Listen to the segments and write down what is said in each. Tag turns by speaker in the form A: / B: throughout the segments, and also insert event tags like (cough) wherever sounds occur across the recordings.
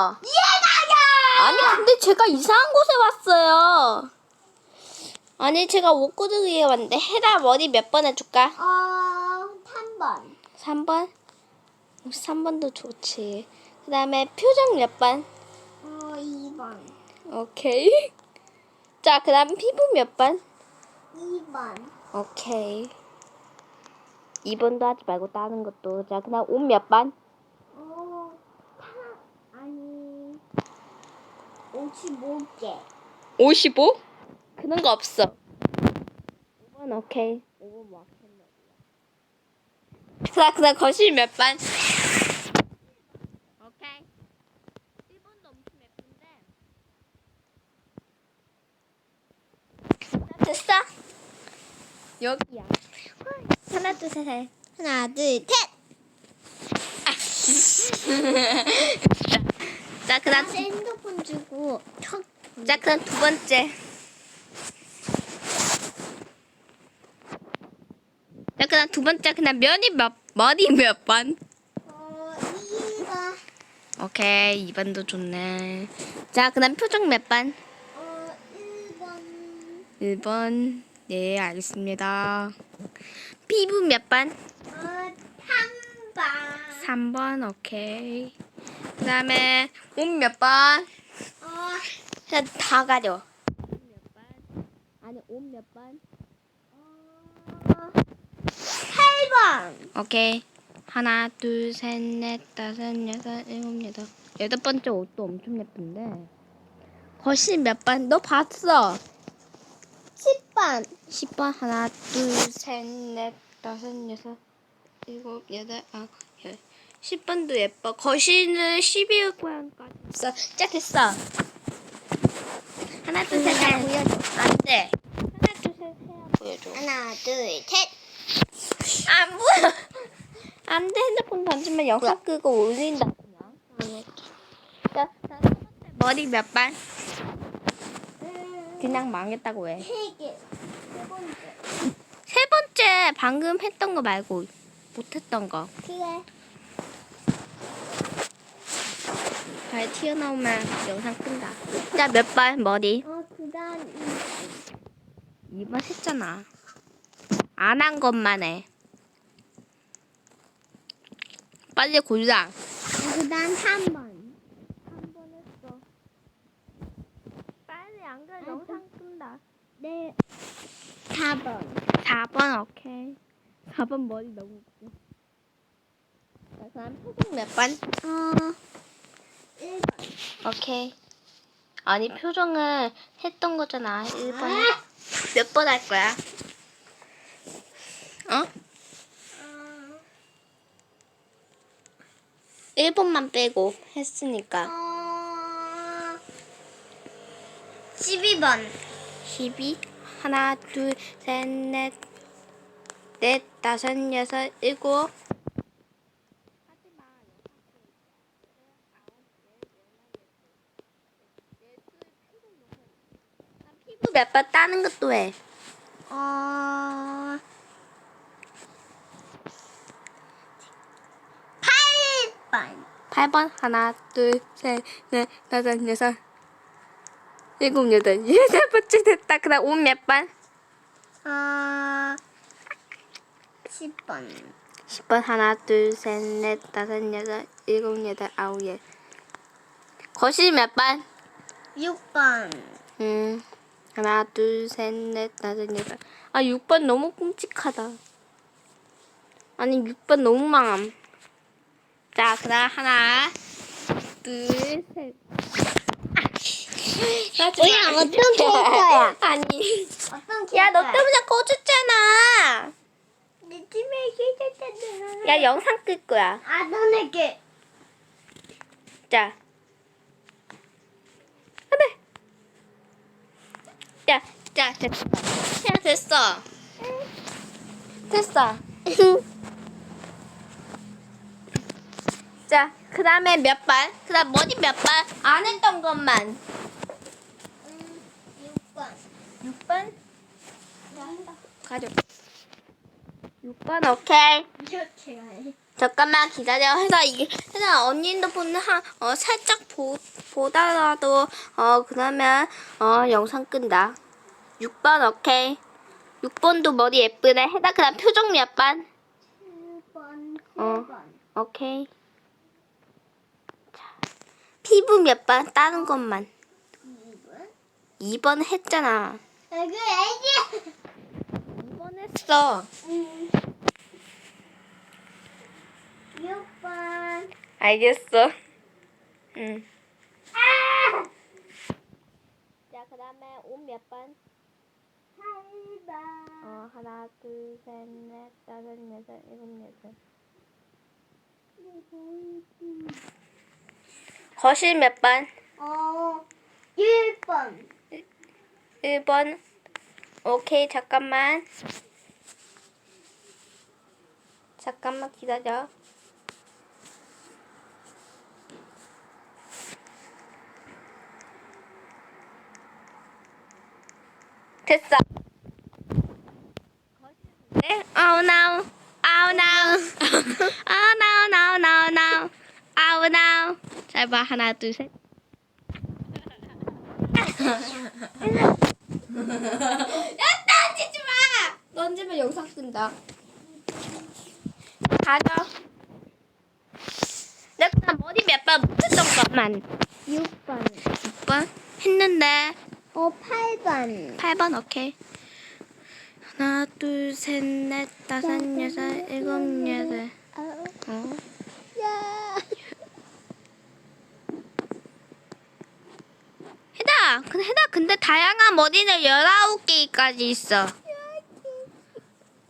A: 누구예요? 아니 근데 제가 이상한 곳에 왔어요. 아니 제가 옷구두기에 왔는데 헤라 머리 몇 번 해줄까?
B: 어, 3번.
A: 3번? 3번도 좋지. 그 다음에 표정 몇 번?
B: 어, 2번.
A: 오케이. (laughs) 자, 그 다음 피부 몇 번?
B: 2번.
A: 오케이. 2번도 하지 말고 다른 것도. 자, 그 다음 옷 몇 번?
B: 어, 타, 아니, 55개.
A: 55? 그런 거 없어. 5번 오케이. 5번 뭐 자, 그 다음 거실 몇 번? 오케이. 1번도 엄청 예쁜데. 자, 됐어? 여기야. 하나, 둘, 셋, 셋.
B: 하나, 둘, 셋! (laughs)
A: 자, 그 다음,
B: 턱.
A: 자, 그 다음 두 번째. 자, 그 다음 두 번째. 그 다음 면이 몇, 머리 몇 번?
B: 어, 2번.
A: 오케이, 2번도 좋네. 자, 그 다음 표정 몇 번?
B: 어, 1번.
A: 1번. 네, 알겠습니다. 피부 몇 번?
B: 어, 3번.
A: 3번, 오케이. 그 다음에 옷 몇 번?
B: 어,
A: 자, 다 가려. 몇 번? 아니, 옷몇 번?
B: 어, 8번.
A: 오케이. 하나, 둘, 셋, 넷, 다섯, 여섯, 일곱, 여덟. 여덟 번째 옷도 엄청 예쁜데. 거실 몇 번? 너 봤어?
B: 10번.
A: 10번 하나, 둘, 셋, 넷, 다섯, 여섯, 일곱, 여덟, 아홉, 열. 10번도 예뻐. 거실은 12호까지 있어. 자, 됐어. 하나, 둘, 셋, 다 보여줘. 안 돼. 하나, 둘, 셋, 해야 보여줘.
B: 하나, 둘, 셋.
A: 안 보여. 안 돼. 핸드폰 던지면 영상 끄고 올린다. 그냥. 머리 몇 번? 그냥 망했다고 해.
B: 3개. 세 번째.
A: 세 번째 방금 했던 거 말고 못했던 거.
B: 그래.
A: 잘 튀어나오면 영상 끈다. 자, 몇 번 머리?
B: 어, 그 다음 2번.
A: 2번 했잖아. 안 한 것만 해. 빨리 골라.
B: 그 다음 3번.
A: 3번 했어. 빨리 안 그래
B: 영상
A: 끈다.
B: 네. 4번.
A: 4번 오케이. 4번 머리 너무 웃겨. 자, 그럼 표정 몇 번?
B: 어, 1번.
A: 오케이. 아니 표정을 했던 거잖아. 1번. 몇 번 할 거야? 어?
B: 어,
A: 1번만 빼고 했으니까.
B: 어, 12번.
A: 12 하나 둘 셋 넷 넷 다섯 여섯 일곱 몇 번 따는 것도 해.
B: 어, 8번.
A: 8번 하나 둘 셋 넷 다섯 여섯 일곱 여덟 (laughs) 여덟 번째 됐다. 그 다음 옷 몇 번?
B: 어, 10번.
A: 10번 하나 둘 셋 넷 다섯 여섯 일곱 여덟 아홉 열 거실 몇 번?
B: 6번.
A: 음 하나 둘 셋 넷 다섯 여섯 아 6번 너무 끔찍하다 아니 6번 너무 망함 자 그 다음 하나 둘셋
B: 뭐야, 어떤 캐릭터야?
A: 아니
B: 어떤
A: 야너 때문에
B: 내 집에 시작했잖아.
A: 야 영상 끌 거야
B: 아, 너네게.
A: 자. 안 돼. 야, 자, 됐어. 야, 됐어. 됐어. (laughs) 자, 그 다음에 몇 번? 그 다음 머리 몇 번? 안 했던 것만.
B: 음, 6번.
A: 6번? 가져. 6번, 오케이.
B: 이렇게 해.
A: 잠깐만 기다려. 해서 이게 해서 언니 핸드폰을 한 어, 살짝 보 보다가도 어 그러면 어 영상 끈다. 6번 오케이. 6번도 머리 예쁘네. 해다 그다음 표정 몇 번?
B: 1번,
A: 어.
B: 7번.
A: 오케이. 자, 피부 몇 번? 다른 것만.
B: 2번.
A: 2번 했잖아.
B: 여기 애기.
A: 2번 했어.
B: 음. 6번.
A: 알겠어. 응.
B: 아!
A: 자, 그 다음에 옷 몇 번?
B: 8번.
A: 어, 하나, 둘, 셋, 넷, 다섯, 여섯, 일곱, 여덟. 거실 몇 번?
B: 어, 1번.
A: 1번. 오케이, 잠깐만. 잠깐만 기다려. 됐어. 네? Oh no. Oh no. Oh no, no, no, no. Oh no. 잘 봐. 하나, 둘, 셋. 야, 던지지 마! 던지면 영상 끈다. 가자. 내가 머리 몇 번 못했던 것만.
B: 6번.
A: 6번 했는데.
B: 어, 8번.
A: 8번 오케이. 하나, 둘, 셋, 넷, 다섯, 여섯, 일곱, 여덟.
B: 어,
A: 어?
B: 야.
A: 해다, 근데 해다, 근데 다양한 머리는 19개까지 있어.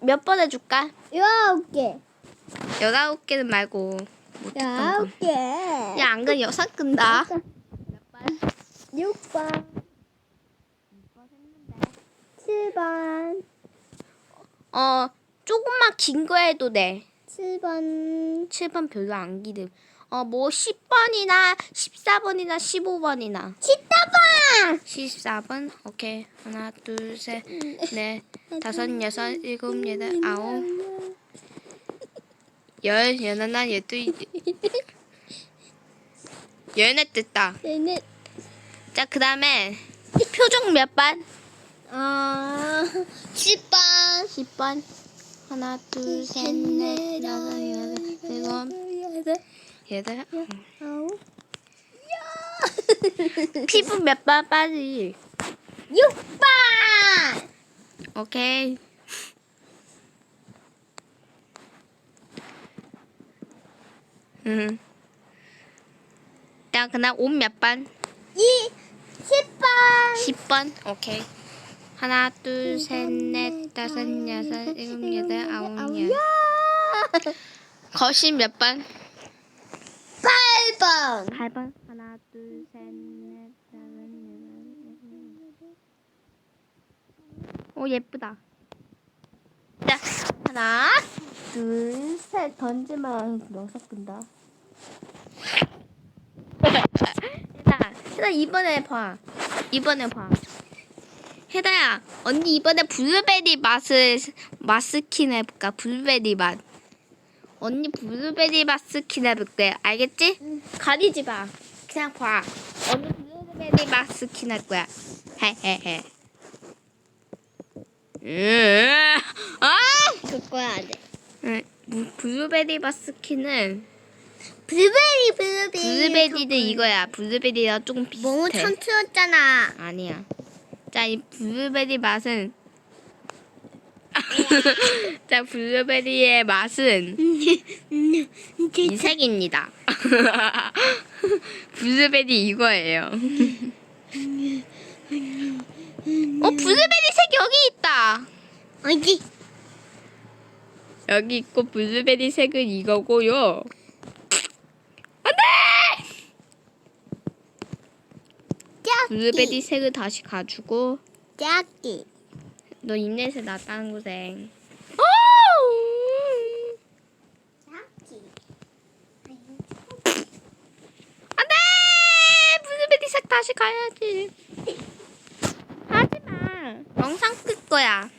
A: 몇 번 해줄까?
B: 9개.
A: 19개는 말고. 못했던 거.
B: 9개.
A: 야, 안 그럼 영상 끈다.
B: 6번. 7번.
A: 어, 조금만 긴 거 해도 돼.
B: 7번.
A: 7번 별로 안 기름. 어, 뭐 10번이나 14번이나 15번이나.
B: 14번.
A: 14번. 오케이. 하나, 둘, 셋, 넷, 다섯, 여섯, 일곱, 여덟, 아홉, 열, 열하나, 열둘, 열넷 됐다.
B: 얘는
A: 자, 그 다음에 표정 몇 번?
B: 어, 10번.
A: 10번. 하나, 둘, 셋, 넷, 다섯, 여섯, 일곱, 여덟.
B: 아홉. (laughs)
A: 피부 몇 번 빠지?
B: 6번.
A: 오케이. 음. 자, 그다음 옷몇 번?
B: 2 10번.
A: 10번. 오케이. 하나, 둘, 셋, 넷, 다섯, 여섯, 일곱, 여덟, 아홉, 열. 거실 몇 번?
B: 8번.
A: 8번. 하나, 둘, 셋, 넷, 다섯, 여섯, 일곱. 오, 예쁘다. 자, 하나, 둘, 셋. 던지면 영상 끈다. 혜다, 혜다 이번에 봐. 이번에 봐. 혜다야, 언니 이번에 블루베리 맛을 마스킨 해볼까? 블루베리 맛. 언니 블루베리 마스킨 해볼게. 알겠지? 가리지 마. 그냥 봐. 언니 블루베리 마스킨 할 거야. 헤헤헤. 으, 아!
B: 그거 해야 돼.
A: 응, 뭐, 블루베리 마스킨은
B: 블루베리, 블루베리.
A: 블루베리는 이거야. 블루베리랑 조금 비슷해.
B: 너무 촌스럽잖아.
A: 아니야. 자, 이 블루베리 맛은 (laughs) 자, 블루베리의 맛은 이 색입니다. (laughs) 블루베리 이거예요. 어, 블루베리 색 여기 있다.
B: 어디?
A: 여기 있고 블루베리 색은 이거고요. 안돼! 블루베리 색을 다시 가지고
B: 짝기.
A: 너 인넷에 놨다는 고생. 안돼! 블루베리 색 다시 가야지. 하지 마. 영상 끌 거야.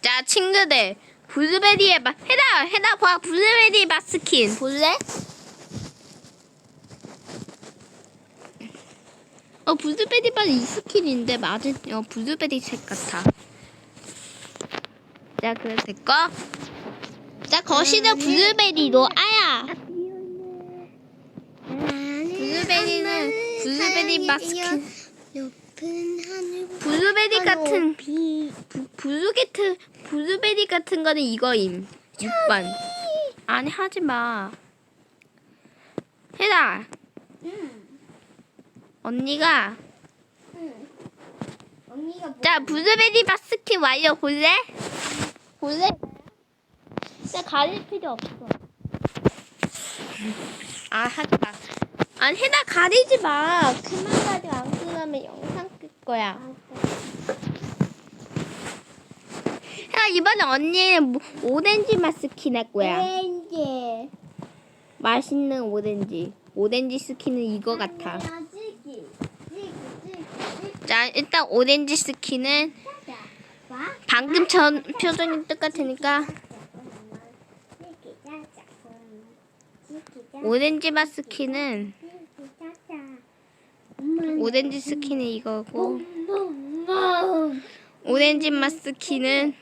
A: 자, 친구들. 블루베리의 맛 해다 해다 봐 블루베리 맛 스킨 볼래? 어 블루베리 맛이 스킨인데 맞은 어 블루베리 색 같아. 자 그래 됐고. 자 거시는 블루베리로 아야. 블루베리는 블루베리 맛 스킨.
B: 높은 하늘
A: 블루베리 같은
B: 비
A: 부- 블루게트 블루베리 같은 거는 이거임. 6번. 아니 하지 마. 해라.
B: 응.
A: 언니가
B: 응. 언니가 뭐
A: 자 블루베리 바스킨 완료 볼래? 볼래? 진짜 가릴 필요 없어. 아 하지 마. 아니 해나 가리지 마. 그만 가지 안 그러면 영상 끌 거야. 야 이번에 언니는 뭐- 오렌지 맛 스킨 할 거야.
B: 오렌지
A: 맛있는 오렌지. 오렌지 스킨은 이거 같아. 자 일단 오렌지 스킨은. 방금 전 표정이 똑같으니까 오렌지 맛 스킨은 오렌지 스킨은 이거고 오렌지 맛 스킨은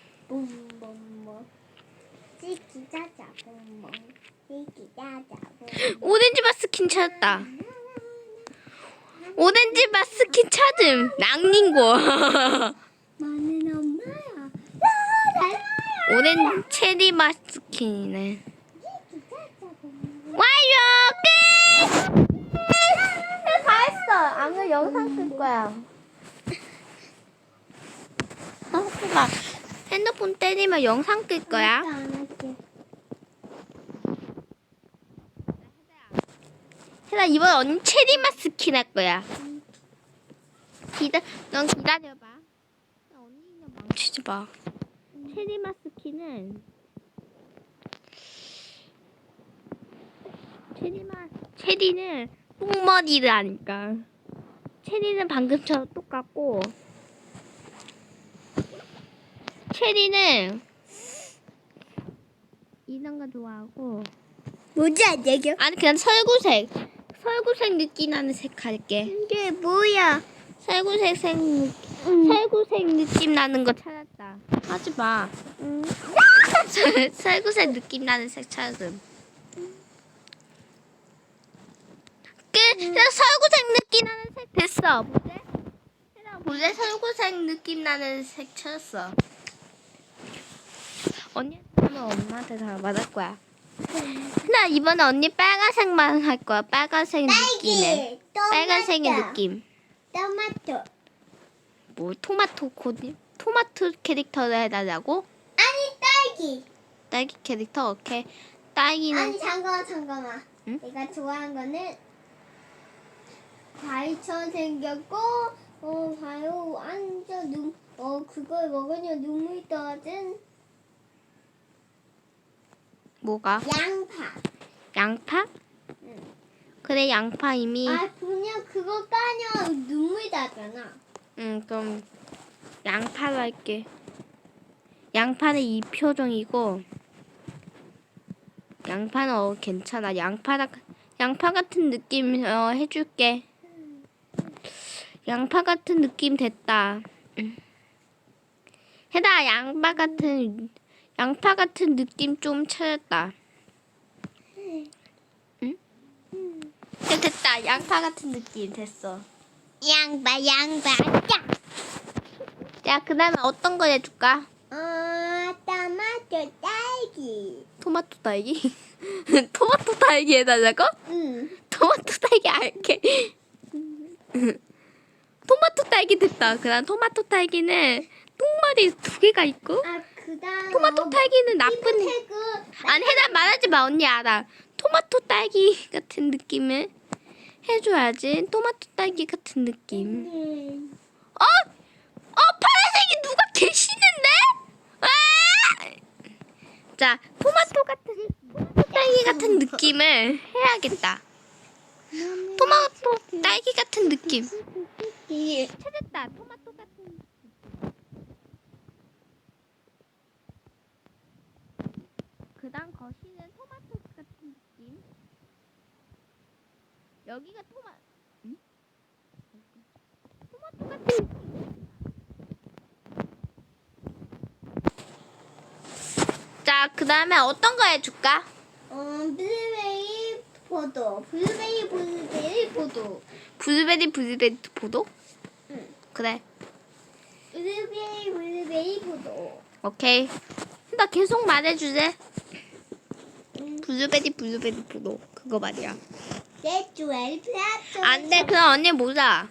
A: 오렌지 맛 스킨 찾았다. 오렌지 맛 스킨 찾음 랑닝고
B: 많은 엄마야
A: 오렌 체리
B: 봄봄
A: 와요 끝. 다 했어. 안그 영상 끌 거야. 아, 봐. 핸드폰 때리면 영상 끌 거야. 해라 이번 언니 체리 맛 스킨 할 거야. 기다, 넌 기다려봐. 야, 언니 그냥 망치지 마. 체리 맛 스킨은 체리 맛 체리는 똥머리를 하니까 체리는 방금처럼 똑같고 체리는 이런 거 좋아하고
B: 뭐지 안 얘기야?
A: 아니 그냥 설구색 설구색 느낌 나는 색 할게.
B: 이게 뭐야?
A: 설구색 색 설구색 느낌 나는 거 찾았다. 하지 마.
B: 응.
A: 설- 설구색 느낌 나는 색 찾음. 끝 그냥 설구색 느낌 나는 색 됐어. 보세 보세 설구색 느낌 나는 색 찾았어. 언니한테 하면 엄마한테 다 말할 거야 나 이번에 언니 빨간색만 할 거야 빨간색 느낌에 빨간색의 느낌.
B: 토마토.
A: 뭐 토마토 코디? 토마토 캐릭터를 해달라고?
B: 아니 딸기.
A: 딸기 캐릭터 오케이. 딸기는
B: 아니 잠깐만 잠깐만.
A: 응?
B: 내가 좋아하는 거는 과일처럼 생겼고 어 봐요 완전 눈어 그걸 먹으면 눈물 떨어진
A: 뭐가?
B: 양파.
A: 양파?
B: 응.
A: 그래 양파 이미.
B: 아 그냥 그거 까면 눈물 나잖아.
A: 응 그럼 양파로 할게. 양파는 이 표정이고. 양파는 어 괜찮아. 양파라 양파 같은 느낌 어 해줄게. 양파 같은 느낌 됐다. 응. 해다 양파 같은 양파 같은 느낌 좀 찾았다. 응? 네, 됐다. 양파 같은 느낌 됐어.
B: 양파 양파 짜.
A: 자, 그다음에 어떤 거 해줄까?
B: 어 토마토 딸기.
A: 토마토 딸기? (laughs) 토마토 딸기 해달라고?
B: 응.
A: 토마토 딸기 할게. (laughs) 토마토 딸기 됐다. 그다음 토마토 딸기는 똥머리 두 개가 있고
B: 아 그다음
A: 토마토 딸기는 나쁜 아니 해나 말하지 마 언니 알아. 토마토 딸기 같은 느낌을 해줘야지. 토마토 딸기 같은 느낌.
B: 음.
A: 어? 어 파란색이 누가 계시는데? 아! 자 토마토 같은 토마토 딸기 같은 느낌을 해야겠다. 토마토 딸기 같은 느낌.
B: 이
A: 찾았다. 토마토 같은. 그다음 거실은 토마토 같은 느낌. 여기가 토마 응? 토마토 같은 느낌. 자, 그다음에 어떤 거 해줄까?
B: 어, 블루베리 포도. 블루베리 블루베리 포도.
A: 블루베리 블루베리 포도?
B: 응.
A: 그래.
B: 블루베리 블루베리 포도.
A: 오케이. 나 계속 말해주세.
B: 음,
A: 블루베리 블루베리 포도. 그거 말이야.
B: 레주엘 플라토.
A: 안 돼, 그럼 언니 뭐자?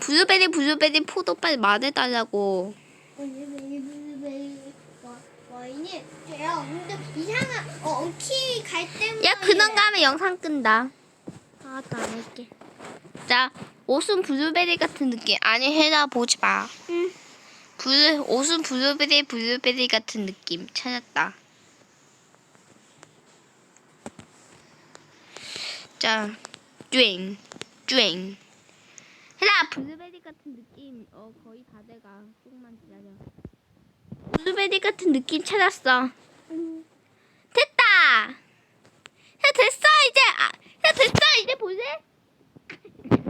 A: 블루베리 블루베리 포도 빨리 말해달라고.
B: 블루베리 블루베리 와- 와인이 제가 엄청 이상한 어갈
A: 야, 그런 거 하면 영상 끈다. 아, 또 안 할게. 자, 옷은 블루베리 같은 느낌. 아니, 해나 보지 마.
B: 응.
A: 블루, 옷은 블루베리 블루베리 같은 느낌. 찾았다. 자, 쭝, 쭝. 해나 블루베리 같은 느낌. 어, 거의 다 돼가. 조금만 기다려. 블루베리 같은 느낌 찾았어.
B: 응.
A: 됐다. 야 됐어 이제. 아, 야 됐어 이제 보세.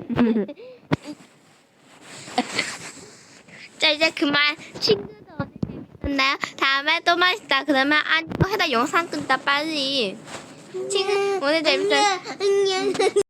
A: (laughs) 자 이제 그만. 친구들 오늘 재밌었나요? 다음에 또 맛있다. 그러면 안 해다 영상 끈다 빨리. 친구 오늘 재밌었.
B: 안녕.